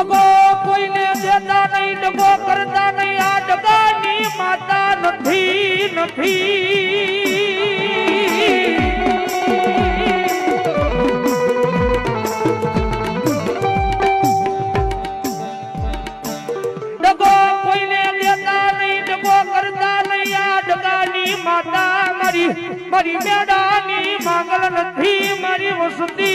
ડગો કોઈને દેતા નહીં, ડગો કરતા નહીં, આ ડગાની માતા નથી નથી. મારી મારી મેડાની માંગલ નથી, મારી વસતી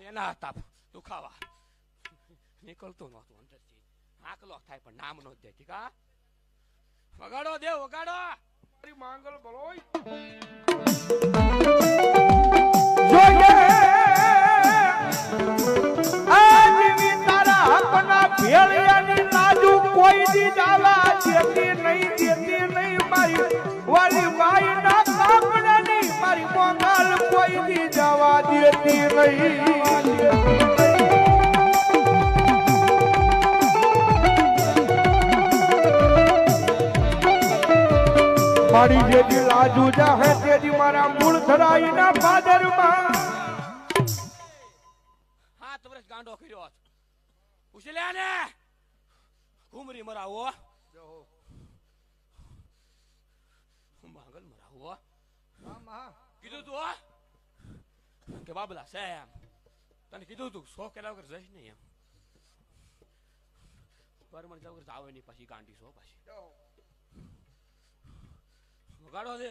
એના દુખાવા નીકળતો નહોતું અંદરથી આકલો થાય પણ નામ નો દે ઠીક હા વગાડો દેવ વગાડો માંગલ બોલોય કોઈ દી દાવા જેતી નહીં કોઈ જવા દેતી નહીં મારી જેથી લાજુ જાહે તેથી મારા મૂળ ધરાઈ ના પાદરમાં હાથ વર્ષ ગાંડો કર્યો પૂછી ને ઘુમરી મરાવો. માંગલ મરાવો. કીધું તું? કે બાબલા છે એમ તને કીધું તું સો કેલા વગર જઈશ નહીં એમ પર મને વગર જાવે નહીં પછી ગાંડી સો પછી વગાડો દે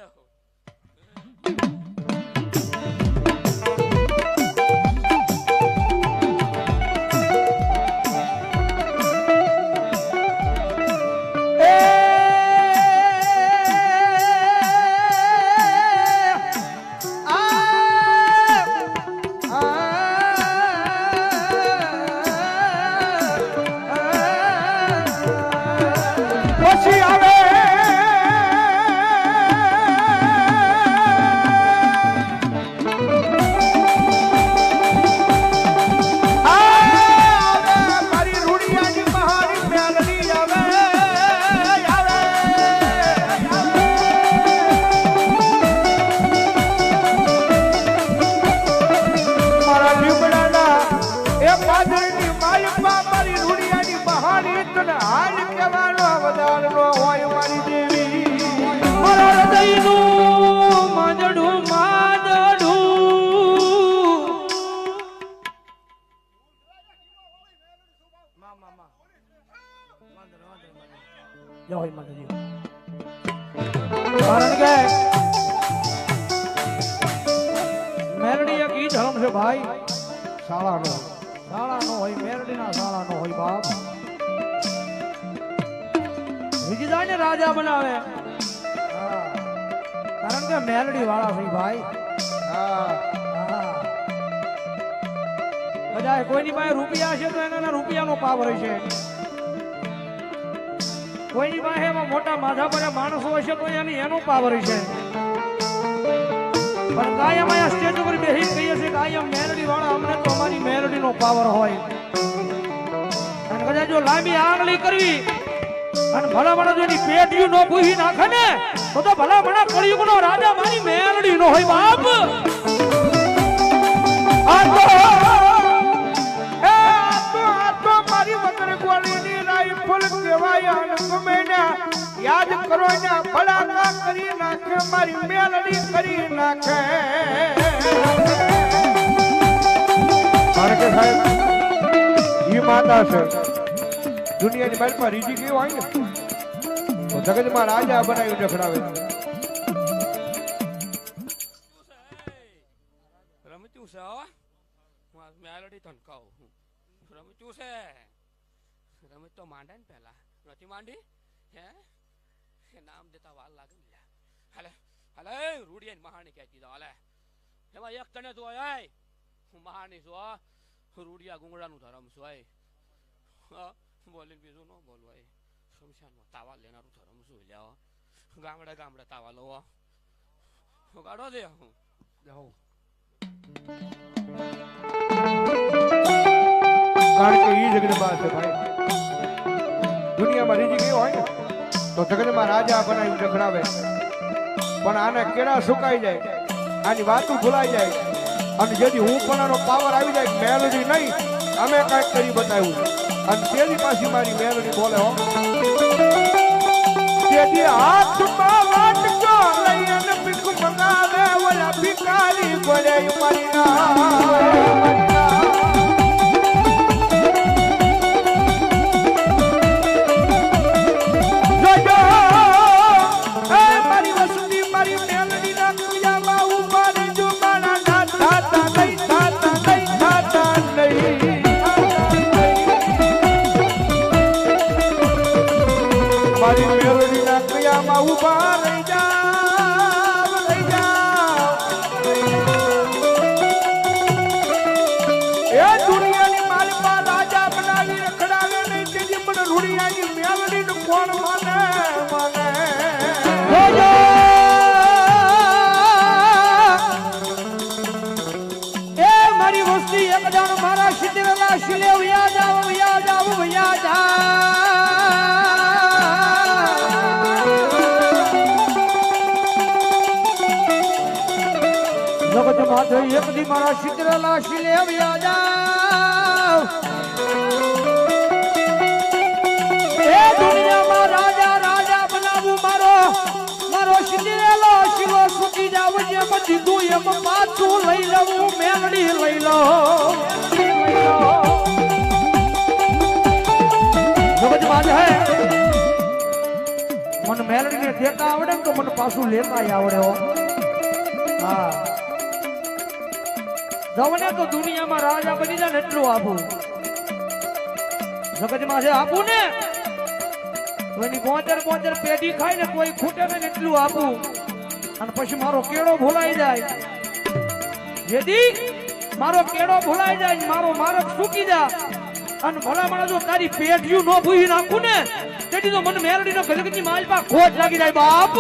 છે ભાઈ? શાળાનો શાળા નો હોય. મેરડી ના શાળા નો હોય બાપ. વિજયદાય ને રાજા બનાવે. કારણ કે મેરડી વાળા છે ભાઈ. બધા કોઈની પાસે રૂપિયા છે તો એના રૂપિયાનો પાવર છે. કોઈની પાસે એમાં મોટા માથા પર માણસો હશે તો એની એનો પાવર છે. પણ કાયમ અહીંયા સ્ટેજ ઉપર બેસી કાયમ મેલડી વાળા અમને તો અમારી મેલડીનો પાવર હોય. અને કદાચ જો લાંબી આંગળી કરવી અને ભલા ભણા જો એની પેટીયું નો પૂછી નાખે ને, તો તો ભલા મણા કળિયુગ નો રાજા મારી મેલડી નો હોય બાપ. ને યાદ કરો ને ના કરી નાખે, મારી મેલડી કરી નાખે. સાહેબ ઈ માતા છે. દુનિયાની પાસે રીજી કેવું હોય ને? તો જગતમાં રાજા બનાવી ડખડાવે રમતું છે મેલડી તને કહું રમતું છે. રમત તો માંડે ને પેલા. મહાણી કહેતી. રૂડિયા ગુંગળાનું ધરમ છું એ હા, બોલીને બીજું ન બોલવાય શમશાનમાં તાવા લેનારું ધરમ શું લ્યા. ગામડે ગામડે તાવા લો ગાડો દે હું. જાઉં. કારણ કે ઈ જગદંબા છે ભાઈ. દુનિયામાં રીજી કેવું હોય ને તો જગતમાં રાજા બનાવી રખડાવે પણ આને કેળા સુકાઈ જાય. આની વાતું ભૂલાઈ જાય. અને જેથી હું પણ આનો પાવર આવી જાય મેલડી નહીં, અમે કાંઈક કરી બતાવ્યું. અને તેની પાછી મારી મેલડી બોલે હો. તેથી હાથમાં વાટકો લઈ અને ભીખ મંગાવે, ઓલા ભિખારી બોલે મારી એક દી મારા શિતરેલા શિલે વ્યા જાવ. એ દુનિયામાં રાજા રાજા બનાવું મારો. મારો શિંદરેલો શિવો સુખી જાવ પછી તું એમ પાછું લઈ લઉં મેલડી લઈ લો. જગત બાદ હે. મને દેતા આવડે ને તો મને પાછું લેતા આવડે હો. હા. જવને તો દુનિયામાં રાજા બની જાય ને એટલું આપું જગતમાં છે આપું ને, તો એની બોતેર બોતેર પેઢી ખાય ને કોઈ ખૂટે ને એટલું આપું અને પછી મારો કેળો ભૂલાઈ જાય. જેથી મારો કેળો ભૂલાઈ જાય મારો મારક સૂકી જાય. અને ભલામણા જો તારી પેઢીયું નો ભૂઈ નાખું ને તેથી તો મને મેરડી નો માલ માલપા ખોટ લાગી જાય બાપ.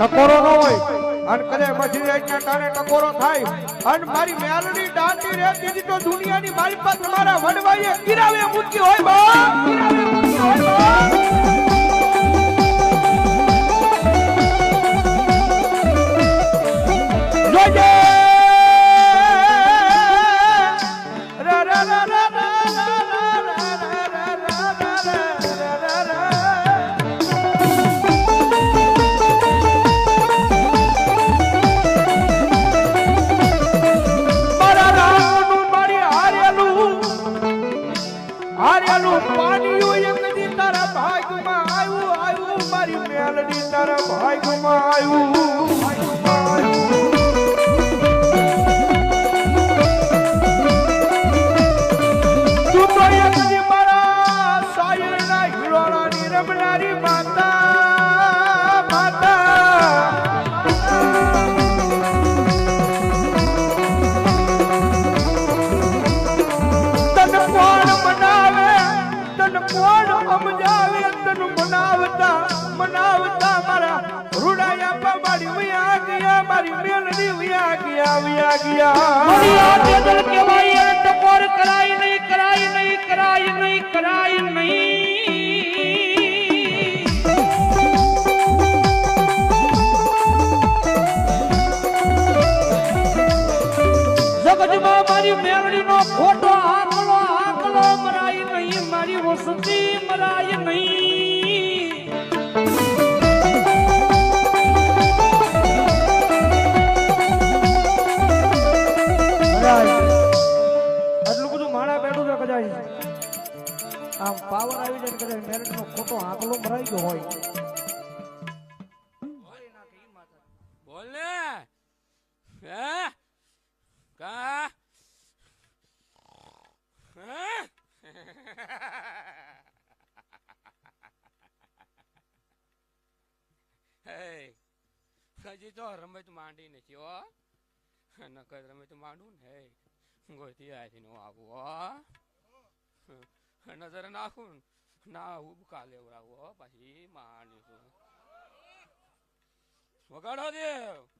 ટકોરો ન હોય અને કરે પછી ટાણે ટકોરો થાય અને મારી મેલડી દાંડી રહેતી તો દુનિયાની મારી તમારા મારા વડવાઈએ ગિરાવે મૂકી હોય બા. હારેલું પાણીયું એક દી તારા ભાગમાં આવ્યું આવ્યું મારી મેલડી તારા ભાગમાં આવ્યું. મારી મેલડી વયા ગયા. વયા ગયા કહેવાય એને ટકોર કરાય નહીં કરાય નહીં કરાય નહીં કરાય નહીં. જગતમાં મારી મેળડીનો ખોટો આંકલો હજી તો રમત માંડી નથી, હો. નકર રમત માંડું ને ગોતી આથી નો આવું, હો. નજર નાખું ના. ઉબકા લેવડાવું હો. પછી માંડી છું. વગાડો દેવ.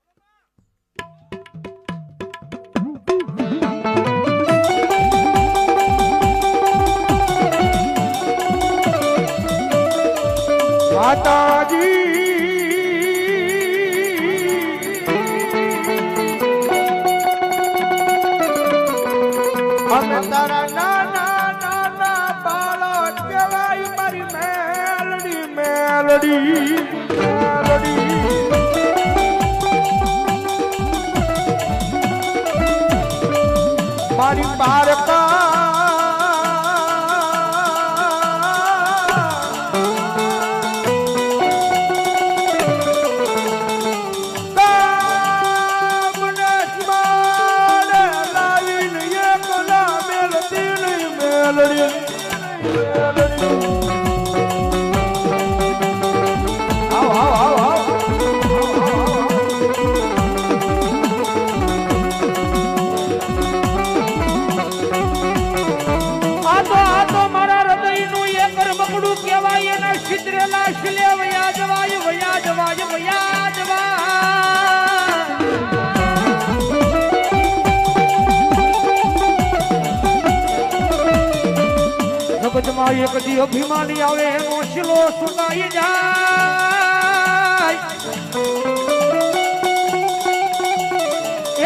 જગતમાં એક દી અભિમાની આવે એનો શિલો સુનાઈ જાય.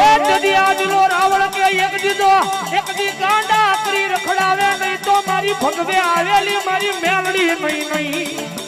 એક દી આજનો રાવણ કે એક દીધો એક દી ગાંડા કરી રખડાવે નહીં તો મારી ભગવે આવેલી મારી મેલડી નહીં નહીં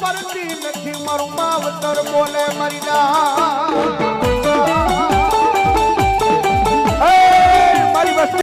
પડતી નથી. મારું માવતર બોલે મારી